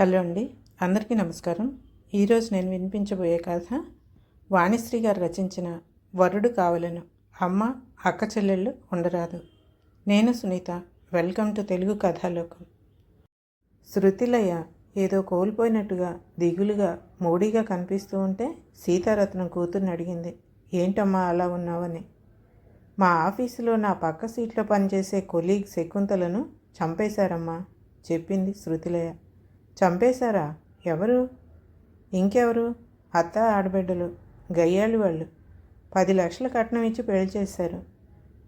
Hello అండి. అందరికీ నమస్కారం. ఈరోజు నేను వినిపించబోయే కథ వాణిశ్రీ గారు రచించిన వరుడు కావలను అమ్మ అక్క చెల్లెళ్ళు ఉండరాదు. నేను Sunitha. Welcome to Telugu Kathalokam. Shruthilaya ఏదో కోల్పోయినట్టుగా దిగులుగా మూడీగా కనిపిస్తూ ఉంటే సీతారత్నం కూతుర్ని అడిగింది. ఏంటమ్మా అలా ఉన్నావని? మా ఆఫీసులో నా పక్క సీట్లో పనిచేసే కొలీగ్ శకుంతలను చంపేశారమ్మా చెప్పింది శృతిలయ. చంపేశారా? ఎవరు? ఇంకెవరు? అత్త ఆడబిడ్డలు గయ్యాళ్ళు వాళ్ళు. పది లక్షల కట్నం ఇచ్చి పెళ్ళి చేశారు.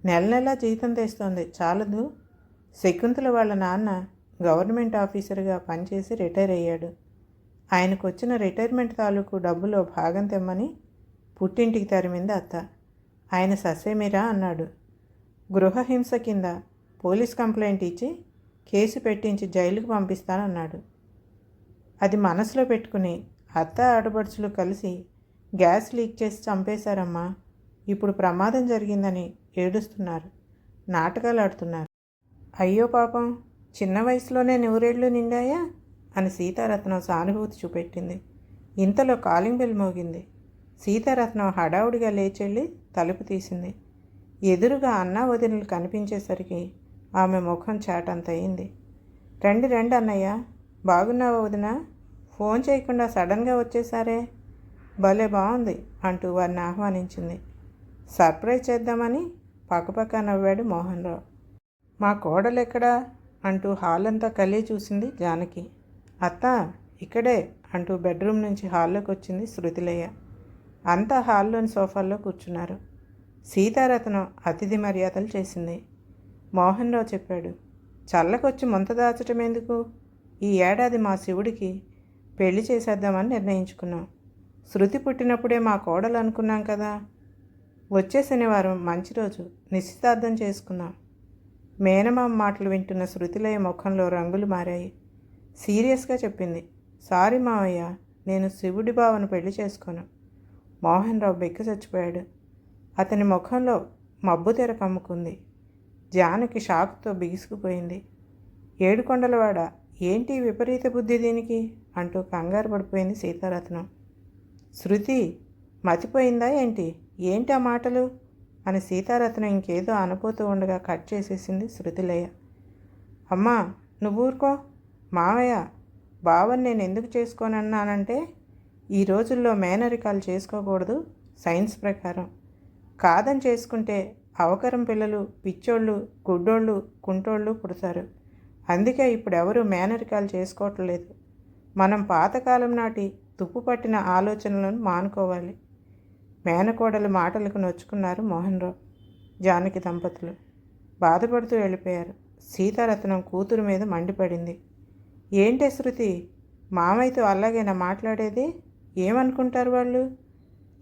నెల నెలా జీతం తెస్తోంది. చాలదు. శకుంతల వాళ్ళ నాన్న గవర్నమెంట్ ఆఫీసర్గా పనిచేసి రిటైర్ అయ్యాడు. ఆయనకు వచ్చిన రిటైర్మెంట్ తాలూకు డబ్బులో భాగం తెమ్మని పుట్టింటికి తరిమింది అత్త. ఆయన ససేమిరా అన్నాడు. గృహహింస కింద పోలీస్ కంప్లైంట్ ఇచ్చి కేసు పెట్టించి జైలుకు పంపిస్తానన్నాడు. అది మనసులో పెట్టుకుని అత్త ఆడపడుచులు కలిసి గ్యాస్ లీక్ చేసి చంపేశారమ్మా. ఇప్పుడు ప్రమాదం జరిగిందని ఏడుస్తున్నారు. నాటకాలు ఆడుతున్నారు. అయ్యో పాపం చిన్న వయసులోనే నూరేళ్ళు నిండాయా? అని సీతారత్నం సానుభూతి చూపెట్టింది. ఇంతలో కాలింగ్ బెల్ మోగింది. సీతారత్నం హడావుడిగా లేచెళ్ళి తలుపు తీసింది. ఎదురుగా అన్నా వదినలు కనిపించేసరికి ఆమె ముఖం చాటంత అయింది రండి రండి అన్నయ్య బాగున్నావా వదిన? ఫోన్ చేయకుండా సడన్గా వచ్చేసారే? భలే బాగుంది అంటూ వారిని ఆహ్వానించింది. సర్ప్రైజ్ చేద్దామని పక్కపక్క నవ్వాడు మోహన్ రావు మా కోడలు ఎక్కడా అంటూ హాల్ అంతా కలిగి చూసింది జానకి. అత్త ఇక్కడే అంటూ బెడ్రూమ్ నుంచి హాల్లోకి వచ్చింది శృతిలయ్య అంతా హాల్లోని సోఫాల్లో కూర్చున్నారు. సీతారత్నం అతిథి మర్యాదలు చేసింది. మోహన్ రావు చెప్పాడు చల్లకొచ్చి ముంత దాచటం ఎందుకు? ఈ ఏడాది మా శివుడికి పెళ్ళి చేసేద్దామని నిర్ణయించుకున్నాం. శృతి పుట్టినప్పుడే మా కోడలు అనుకున్నాం కదా. వచ్చే శనివారం మంచి రోజు నిశ్చితార్థం చేసుకున్నాం మేనమామ మాటలు వింటున్న శృతిలయ ముఖంలో రంగులు మారాయి. సీరియస్గా చెప్పింది సారీ మావయ్య నేను శివుడి బావను పెళ్ళి చేసుకోను. మోహన్ రావు బెక్క చచ్చిపోయాడు. అతని ముఖంలో మబ్బు తెర కమ్ముకుంది. జానకి షాక్తో బిగుసుకుపోయింది. ఏడుకొండలవాడ ఏంటి విపరీత బుద్ధి దీనికి? అంటూ కంగారు పడిపోయింది సీతారత్నం. శృతి మతిపోయిందా ఏంటి? ఏంటి ఆ మాటలు? అని సీతారత్నం ఇంకేదో అనుపోతూ ఉండగా కట్ చేసేసింది శృతిలయ్య అమ్మా నువ్వు ఊరుకో మావయ్య బావని నేను ఎందుకు చేసుకోనన్నానంటే ఈ రోజుల్లో మేనరికాలు చేసుకోకూడదు సైన్స్ ప్రకారం. కాదని చేసుకుంటే అవకరం పిల్లలు పిచ్చోళ్ళు గుడ్డోళ్ళు కుంటోళ్ళు పుడతారు. అందుకే ఇప్పుడు ఎవరు మేనరికాలు చేసుకోవట్లేదు. మనం పాతకాలం నాటి తుప్పు పట్టిన ఆలోచనలను మానుకోవాలి. మేనకోడలు మాటలకు నొచ్చుకున్నారు మోహన్ రావు జానకి దంపతులు. బాధపడుతూ వెళ్ళిపోయారు. సీతారత్నం కూతురు మీద మండిపడింది. ఏంటే శృతి మామయ్యతో అలాగేనా మాట్లాడేది? ఏమనుకుంటారు వాళ్ళు?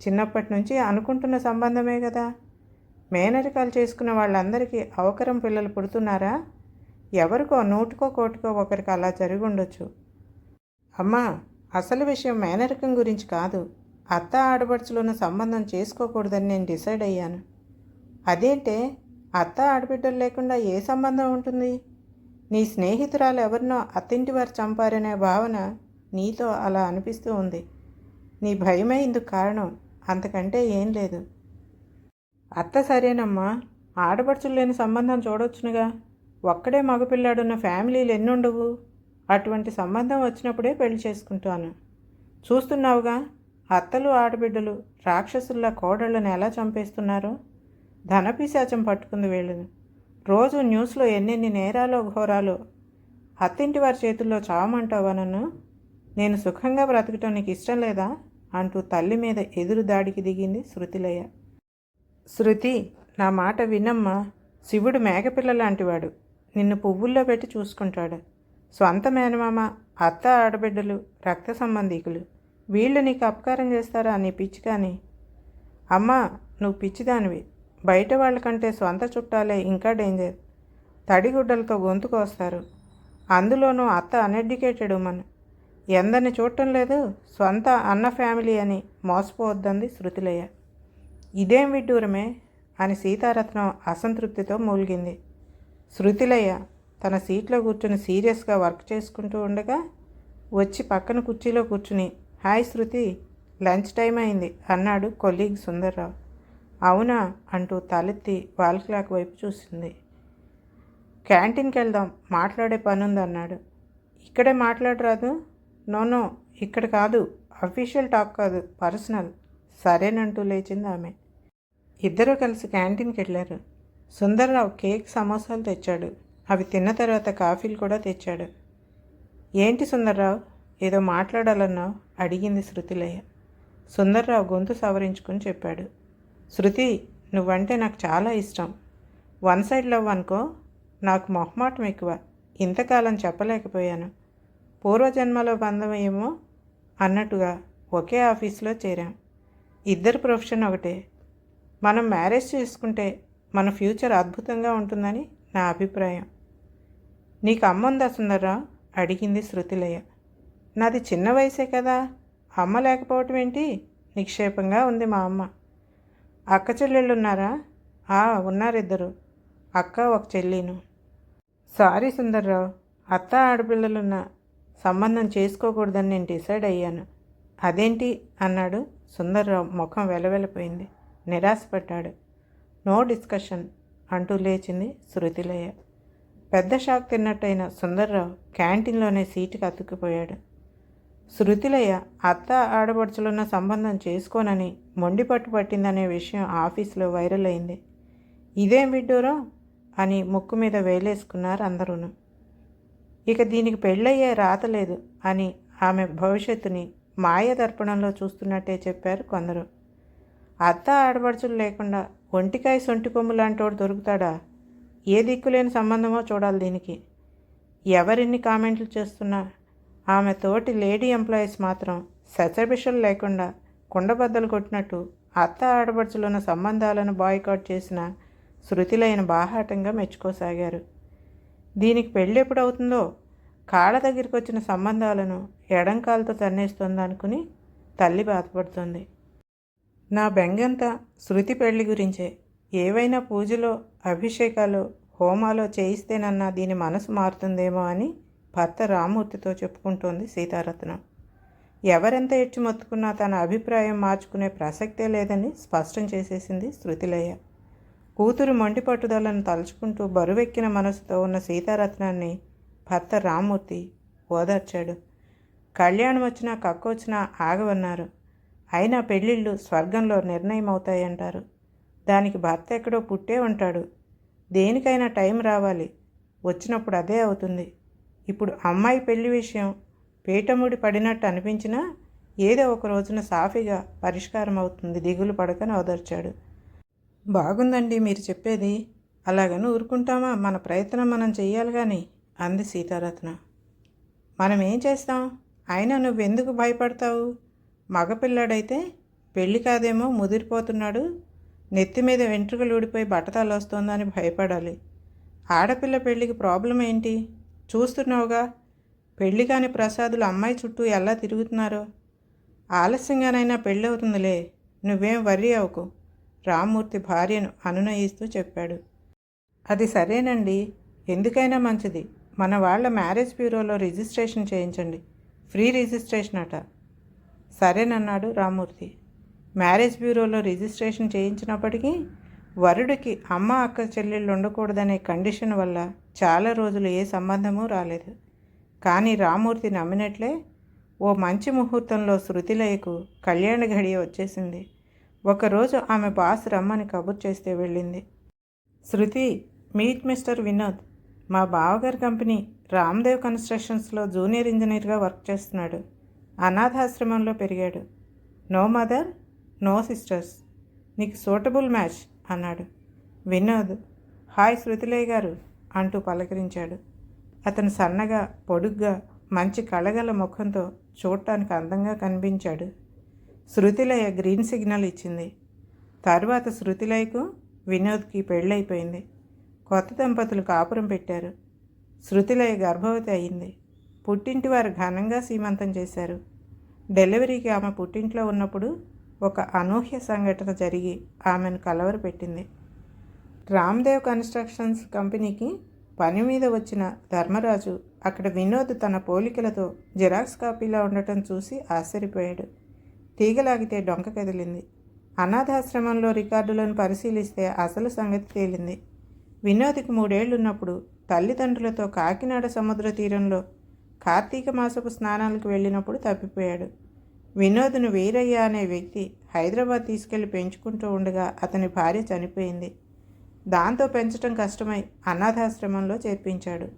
చిన్నప్పటి నుంచి అనుకుంటున్న సంబంధమే కదా. మేనరికాలు చేసుకున్న వాళ్ళందరికీ అవకరం పిల్లలు పుడుతున్నారా? ఎవరికో నూటికో కోటికో ఒకరికి అలా జరిగి ఉండొచ్చు. అమ్మా అసలు విషయం మేనరికం గురించి కాదు. అత్త ఆడపడుచులున్న సంబంధం చేసుకోకూడదని నేను డిసైడ్ అయ్యాను. అదేంటే అత్త ఆడబిడ్డలు లేకుండా ఏ సంబంధం ఉంటుంది? నీ స్నేహితురాలు ఎవరినో అత్తింటి వారు చంపారనే భావన నీతో అలా అనిపిస్తూ ఉంది. నీ భయమే ఇందుకు కారణం. అంతకంటే ఏం లేదు. అత్త సరేనమ్మా ఆడపడుచులు లేని సంబంధం చూడొచ్చునుగా. ఒక్కడే మగపిల్లాడున్న ఫ్యామిలీలు ఎన్నుండవు? అటువంటి సంబంధం వచ్చినప్పుడే పెళ్ళి చేసుకుంటాను. చూస్తున్నావుగా అత్తలు ఆడబిడ్డలు రాక్షసుల్లా కోడళ్ళను ఎలా చంపేస్తున్నారో? ధనపిశాచం పట్టుకుంది వీళ్ళని. రోజు న్యూస్లో ఎన్నెన్ని నేరాలో ఘోరాలు అత్తింటి వారి చేతుల్లో చావమంటావా నన్ను? నేను సుఖంగా బ్రతకటం నీకు ఇష్టం లేదా? అంటూ తల్లి మీద ఎదురు దాడికి దిగింది శృతిలయ్య శృతి నా మాట వినమ్మా. శివుడు మేకపిల్ల లాంటివాడు. నిన్ను పువ్వుల్లో పెట్టి చూసుకుంటాడు. స్వంత మేనమామ అత్త ఆడబిడ్డలు రక్త సంబంధికులు. వీళ్ళు నీకు అపకారం చేస్తారా నీ పిచ్చి కానీ అమ్మా నువ్వు పిచ్చిదానివి. బయట వాళ్ళకంటే సొంత చుట్టాలే ఇంకా డేంజర్. తడిగుడ్డలతో గొంతుకొస్తారు అందులోనూ అత్త అన్ఎడ్యుకేటెడ్ ఉమన్. ఎందరిని చూడటం లేదు సొంత అన్న ఫ్యామిలీ అని మోసపోవద్దంది శృతిలయ్య ఇదేం విడ్డూరమే? అని సీతారత్నం అసంతృప్తితో మూలిగింది. శృతిలయ్య తన సీట్లో కూర్చుని సీరియస్గా వర్క్ చేసుకుంటూ ఉండగా వచ్చి పక్కన కుర్చీలో కూర్చుని హాయ్ శృతి లంచ్ టైం అయింది అన్నాడు కొలీగ్ సుందర్రావు. అవునా అంటూ తలెత్తి వాల్ క్లాక్ వైపు చూసింది. క్యాంటీన్కి వెళ్దాం మాట్లాడే పని ఉంది అన్నాడు ఇక్కడే మాట్లాడరాదు. నోనో ఇక్కడ కాదు అఫీషియల్ టాక్ కాదు పర్సనల్. సరేనంటూ లేచింది ఆమె. ఇద్దరూ కలిసి క్యాంటీన్కి వెళ్ళారు. సుందర్రావు కేక్ సమోసాలు తెచ్చాడు. అవి తిన్న తర్వాత కాఫీలు కూడా తెచ్చాడు. ఏంటి సుందర్రావు? ఏదో మాట్లాడాలన్నావు? అడిగింది శృతిలయ్య సుందర్రావు గొంతు సవరించుకుని చెప్పాడు. శృతి నువ్వంటే నాకు చాలా ఇష్టం. వన్ సైడ్ లవ్ అనుకో నాకు మొహమాటం ఎక్కువ. ఇంతకాలం చెప్పలేకపోయాను. పూర్వజన్మలో బంధం ఏమో? అన్నట్టుగా ఒకే ఆఫీస్లో చేరాం. ఇద్దరు ప్రొఫెషన్ ఒకటే. మనం మ్యారేజ్ చేసుకుంటే మన ఫ్యూచర్ అద్భుతంగా ఉంటుందని నా అభిప్రాయం. నీకు అమ్మ ఉందా సుందర్రా అడిగింది శృతిలయ. నాది చిన్న వయసే కదా. అమ్మ లేకపోవటం ఏంటి? నిక్షేపంగా ఉంది మా అమ్మ. అక్క చెల్లెళ్ళు ఉన్నారా ఆ ఉన్నారిద్దరు. అక్క ఒక చెల్లిను. సారీ సుందర్రావు అత్త ఆడపిల్లలున్న సంబంధం చేసుకోకూడదని నేను డిసైడ్ అయ్యాను. అదేంటి? అన్నాడు సుందర్రావు ముఖం వెలవెలపోయింది. నిరాశపడ్డాడు. నో డిస్కషన్ అంటూ లేచింది శృతిలయ. పెద్ద షాక్ తిన్నట్టయిన సుందర్రావు క్యాంటీన్లోనే సీటుకి అతుక్కుపోయాడు. శృతిలయ్య అత్త ఆడపడుచులున్న సంబంధం చేసుకోనని మొండి పట్టు పట్టిందనే విషయం ఆఫీస్లో వైరల్ అయింది. ఇదేం విడ్డూరం? అని ముక్కు మీద వేలేసుకున్నారు అందరూను. ఇక దీనికి పెళ్ళయ్యే రాతలేదు అని ఆమె భవిష్యత్తుని మాయ దర్పణంలో చూస్తున్నట్టే చెప్పారు కొందరు. అత్త ఆడపడుచులు లేకుండా ఒంటికాయ సొంటి కొమ్ము లాంటి దొరుకుతాడా? ఏ దిక్కులేని సంబంధమో చూడాలి దీనికి. ఎవరిన్ని కామెంట్లు చేస్తున్నా ఆమె తోటి లేడీ ఎంప్లాయీస్ మాత్రం సచబిషలు లేకుండా కుండబద్దలు కొట్టినట్టు అత్త ఆడపడుచులున్న సంబంధాలను బాయ్కాట్ చేసిన శృతిలైన బాహాటంగా మెచ్చుకోసాగారు. దీనికి పెళ్ళి ఎప్పుడవుతుందో కాళ్ళ దగ్గరికి వచ్చిన సంబంధాలను ఎడంకాలతో తన్నేస్తుంది అనుకుని తల్లి బాధపడుతుంది. నా బెంగంతా శృతి పెళ్ళి గురించే. ఏవైనా పూజలో అభిషేకాలు హోమాలో చేయిస్తేనన్నా దీని మనసు మారుతుందేమో అని భర్త రామూర్తితో చెప్పుకుంటోంది సీతారత్నం. ఎవరెంత ఎచ్చి మొత్తుకున్నా తన అభిప్రాయం మార్చుకునే ప్రసక్తే లేదని స్పష్టం చేసేసింది శృతిలయ్య కూతురు మొండి పట్టుదలను తలుచుకుంటూ బరువెక్కిన మనసుతో ఉన్న సీతారత్నాన్ని భర్త రామూర్తి ఓదార్చాడు. కళ్యాణం వచ్చినా కక్కొచ్చినా ఆగవన్నారు. అయినా పెళ్ళిళ్ళు స్వర్గంలో నిర్ణయం అవుతాయంటారు దానికి భర్త ఎక్కడో పుట్టే ఉంటాడు. దేనికైనా టైం రావాలి. వచ్చినప్పుడు అదే అవుతుంది. ఇప్పుడు అమ్మాయి పెళ్ళి విషయం పీటముడి పడినట్టు అనిపించినా ఏదో ఒక రోజున సాఫీగా పరిష్కారం అవుతుంది. దిగులు పడకని ఓదార్చాడు బాగుందండి మీరు చెప్పేది. అలాగని ఊరుకుంటామా? మన ప్రయత్నం మనం చెయ్యాలి కానీ అంది సీతారత్న. మనం ఏం చేస్తాం? అయినా నువ్వెందుకు భయపడతావు? మగపిల్లాడైతే పెళ్ళి కాదేమో ముదిరిపోతున్నాడు. నెత్తి మీద వెంట్రుకలు ఊడిపోయి బట్టతాలు వస్తోందని భయపడాలి. ఆడపిల్ల పెళ్ళికి ప్రాబ్లం ఏంటి? చూస్తున్నావుగా. పెళ్ళి కాని ప్రసాదులు అమ్మాయి చుట్టూ ఎలా తిరుగుతున్నారో. ఆలస్యంగానైనా పెళ్ళవుతుందిలే నువ్వేం వర్రీ అవ్వకు. రామ్మూర్తి భార్యను అనునయిస్తూ చెప్పాడు. అది సరేనండి. ఎందుకైనా మంచిది. మన వాళ్ళ మ్యారేజ్ బ్యూరోలో రిజిస్ట్రేషన్ చేయించండి. ఫ్రీ రిజిస్ట్రేషన్ అట. సరేనన్నాడు రామ్మూర్తి. మ్యారేజ్ బ్యూరోలో రిజిస్ట్రేషన్ చేయించినప్పటికీ వరుడికి అమ్మ అక్క చెల్లెళ్ళు ఉండకూడదనే కండిషన్ వల్ల చాలా రోజులు ఏ సంబంధము రాలేదు. కానీ రామూర్తి నమ్మినట్లే ఓ మంచి ముహూర్తంలో శృతిలయకు కళ్యాణ ఘడియ వచ్చేసింది. ఒకరోజు ఆమె బాస్ రమ్మని కబుర్ చేస్తే వెళ్ళింది. Shruti meet mister Vinod. మా బావగారి కంపెనీ రామ్దేవ్ కన్స్ట్రక్షన్స్లో జూనియర్ ఇంజనీర్గా వర్క్ చేస్తున్నాడు. అనాథాశ్రమంలో పెరిగాడు. No mother no sisters. నీకు సూటబుల్ మ్యాచ్ అన్నాడు. వినోద్. హాయ్ శృతిలయ్య గారు అంటూ పలకరించాడు. అతను సన్నగా పొడుగ్గా మంచి కళగల ముఖంతో చూడటానికి అందంగా కనిపించాడు. శృతిలయ గ్రీన్ సిగ్నల్ ఇచ్చింది. తరువాత శృతిలయకు వినోద్కి పెళ్ళైపోయింది. కొత్త దంపతులు కాపురం పెట్టారు. శృతిలయ గర్భవతి అయింది. పుట్టింటి వారు ఘనంగా సీమంతం చేశారు. డెలివరీకి ఆమె పుట్టింట్లో ఉన్నప్పుడు ఒక అనూహ్య సంఘటన జరిగి ఆమెను కలవరపెట్టింది. రామ్దేవ్ కన్స్ట్రక్షన్స్ కంపెనీకి పని మీద వచ్చిన ధర్మరాజు అక్కడ వినోద్ తన పోలికలతో జిరాక్స్ కాపీలా ఉండటం చూసి ఆశ్చర్యపోయాడు. తీగలాగితే డొంక కదిలింది. అనాథాశ్రమంలో రికార్డులను పరిశీలిస్తే అసలు సంగతి తేలింది. వినోద్కి మూడేళ్ళున్నప్పుడు తల్లిదండ్రులతో కాకినాడ సముద్ర తీరంలో కార్తీక మాసపు స్నానాలకు వెళ్ళినప్పుడు తప్పిపోయాడు. వినోద్ను వీరయ్య అనే వ్యక్తి హైదరాబాద్ తీసుకెళ్ళి పెంచుకుంటూ ఉండగా అతని భార్య చనిపోయింది. దాంతో పెంచటం కష్టమై అనాథాశ్రమంలో చేర్పించాడు.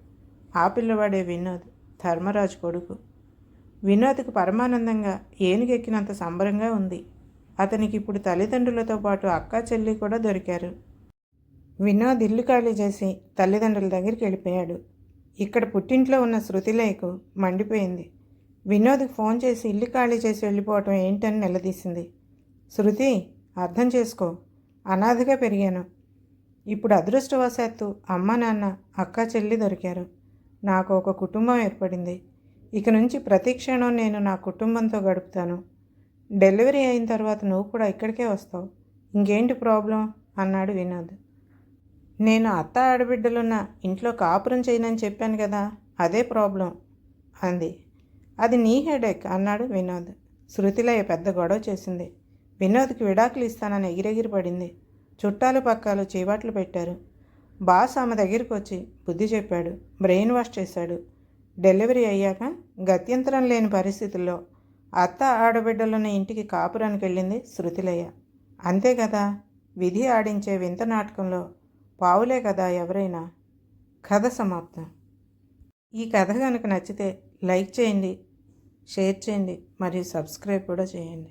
ఆ పిల్లవాడే వినోద్ ధర్మరాజు కొడుకు. వినోద్కు పరమానందంగా ఏనుగెక్కినంత సంబరంగా ఉంది. అతనికి ఇప్పుడు తల్లిదండ్రులతో పాటు అక్క చెల్లి కూడా దొరికారు. వినోద్ ఇల్లు ఖాళీ చేసి తల్లిదండ్రుల దగ్గరికి వెళ్ళిపోయాడు. ఇక్కడ పుట్టింట్లో ఉన్న శృతిలేకు మండిపోయింది. వినోద్కి ఫోన్ చేసి ఇల్లు ఖాళీ చేసి వెళ్ళిపోవటం ఏంటని నిలదీసింది. శృతి అర్థం చేసుకో. అనాథగా పెరిగాను. ఇప్పుడు అదృష్టవశాత్తు అమ్మ నాన్న అక్క చెల్లి దొరికారు. నాకు ఒక కుటుంబం ఏర్పడింది. ఇక నుంచి ప్రతి క్షణం నేను నా కుటుంబంతో గడుపుతాను. డెలివరీ అయిన తర్వాత నువ్వు కూడా ఇక్కడికే వస్తావు. ఇంకేంటి ప్రాబ్లం? అన్నాడు వినోద్. నేను అత్త ఆడబిడ్డలున్న ఇంట్లో కాపురం చేయనని చెప్పాను కదా అదే ప్రాబ్లం అంది. అది నీ హెడేక్ అన్నాడు వినోద్. శృతిలయ్య పెద్ద గొడవ చేసింది. వినోద్కి విడాకులు ఇస్తానని ఎగిరెగిరి పడింది. చుట్టాలు పక్కాలు చీవాట్లు పెట్టారు. బాస్ ఆమె దగ్గరికి వచ్చి బుద్ధి చెప్పాడు. బ్రెయిన్ వాష్ చేశాడు. డెలివరీ అయ్యాక గత్యంతరం లేని పరిస్థితుల్లో అత్త ఆడబిడ్డలున్న ఇంటికి కాపురానికి వెళ్ళింది శృతిలయ్య అంతే కదా? విధి ఆడించే వింత నాటకంలో పావులే కదా ఎవరైనా? కథ సమాప్తం. ఈ కథ కనుక నచ్చితే లైక్ చేయండి షేర్ చేయండి మరియు సబ్స్క్రైబ్ కూడా చేయండి.